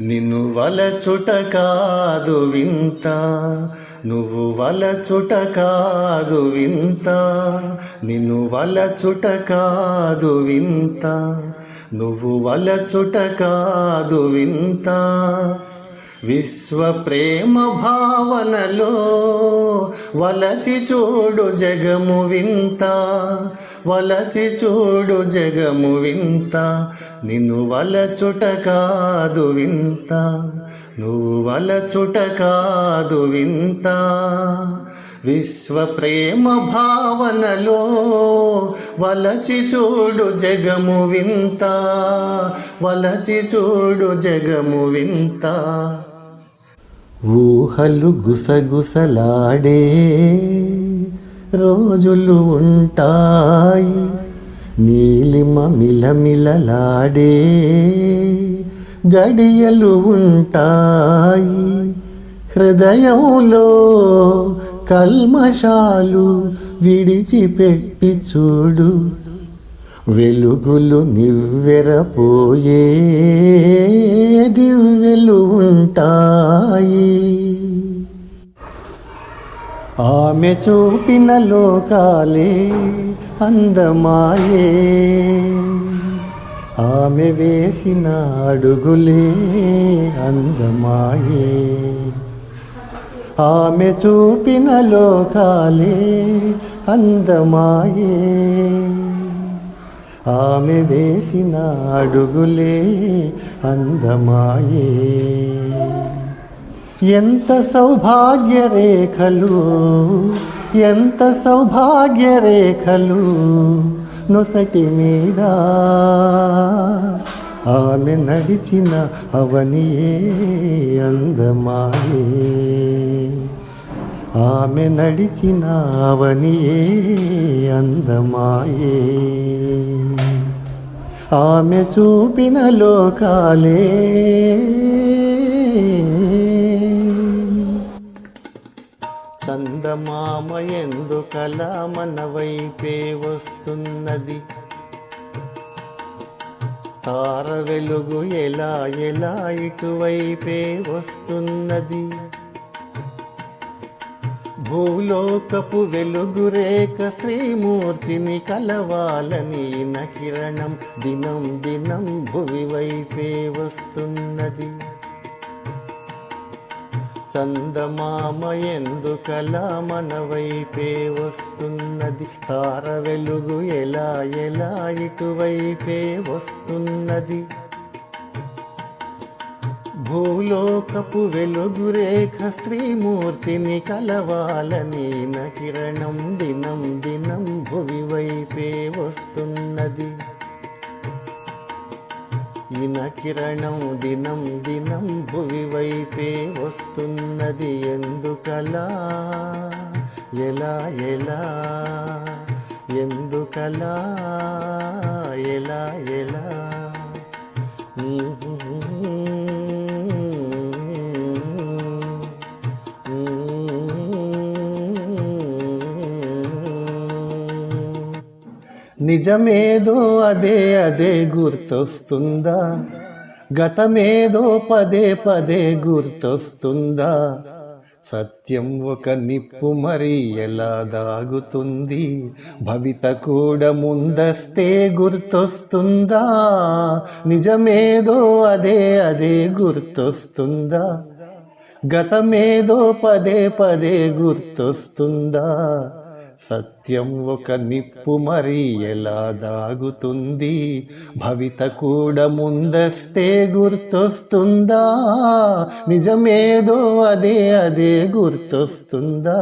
నిన్ను వలచుట కాదు వింత. నువ్వు వలచుట కాదు వింత. నిన్ను వలచుట కాదు వింత. నువ్వు వలచుట కాదు వింత. విశ్వ ప్రేమ భావనలో వలచి చూడు జగము వింత వలచి చూడు జగము వింత నిన్ను వలచుట కాదు వింత నువ్వు వలచుట కాదు వింత. విశ్వ ప్రేమ భావనలో వలచి చూడు జగము వింత వలచి చూడు జగము వింత. ఊహలు గుసగుసలాడే రోజులు ఉంటాయి నీలిమ మిలమిలలాడే గడియలు ఉంటాయి హృదయంలో కల్మషాలు విడిచిపెట్టి చూడు వెలుగులు నివ్వెరపోయే దివ్యలు ఉంటాయి ఆమె చూపిన లోకాలే అందమాయే. ఆమె వేసిన అడుగులే అందమాయే. ఆమె చూపిన లోకాలే అందమాయే. ఆమె వేసిన అడుగులే అందమాయే. ఎంత సౌభాగ్య రేఖలు ఎంత సౌభాగ్య రేఖలు నొసటి మీద ఆమె నడిచిన అవనియే అందమాయే. ఆమె నడిచిన అవనియే అందమాయే. ఆమె చూపిన లోకాలే. చందమామ ఎందుకలా మన వైపే వస్తున్నది. తార వెలుగు ఎలా ఎలా ఇటువైపే వస్తున్నది. భూలోకపు వెలుగురేక శ్రీమూర్తిని కలవాలని నకిరణం దినం దినం భువి వైపే వస్తున్నది. చందమామ ఎందుకలా మన వైపే వస్తున్నది. తార వెలుగు ఎలా ఎలా ఇటువైపే వస్తున్నది. భూలోకపు వెలుగురేఖ స్త్రీమూర్తిని శ్రీమూర్తిని కలవాలని నకిరణం దినం దినం భువి వైపే వస్తున్నది. ఇన కిరణం దినం దినం భువి వైపే వస్తున్నది. ఎందుకలా? ఎలా ఎలా? ఎందుకలా? ఎలా ఎలా? నిజమేదో అదే అదే గుర్తొస్తుందా? గతమేదో పదే పదే గుర్తొస్తుందా? సత్యం ఒక నిప్పు మరి ఎలా దాగుతుంది? భవిత కూడా ముందస్తే గుర్తొస్తుందా? నిజమేదో అదే అదే గుర్తొస్తుందా? గతమేదో పదే పదే గుర్తొస్తుందా? సత్యం ఒక నిప్పు మరి ఎలా దాగుతుంది? భవిత కూడా ముందస్తే గుర్తొస్తుందా? నిజమేదో అదే అదే గుర్తొస్తుందా?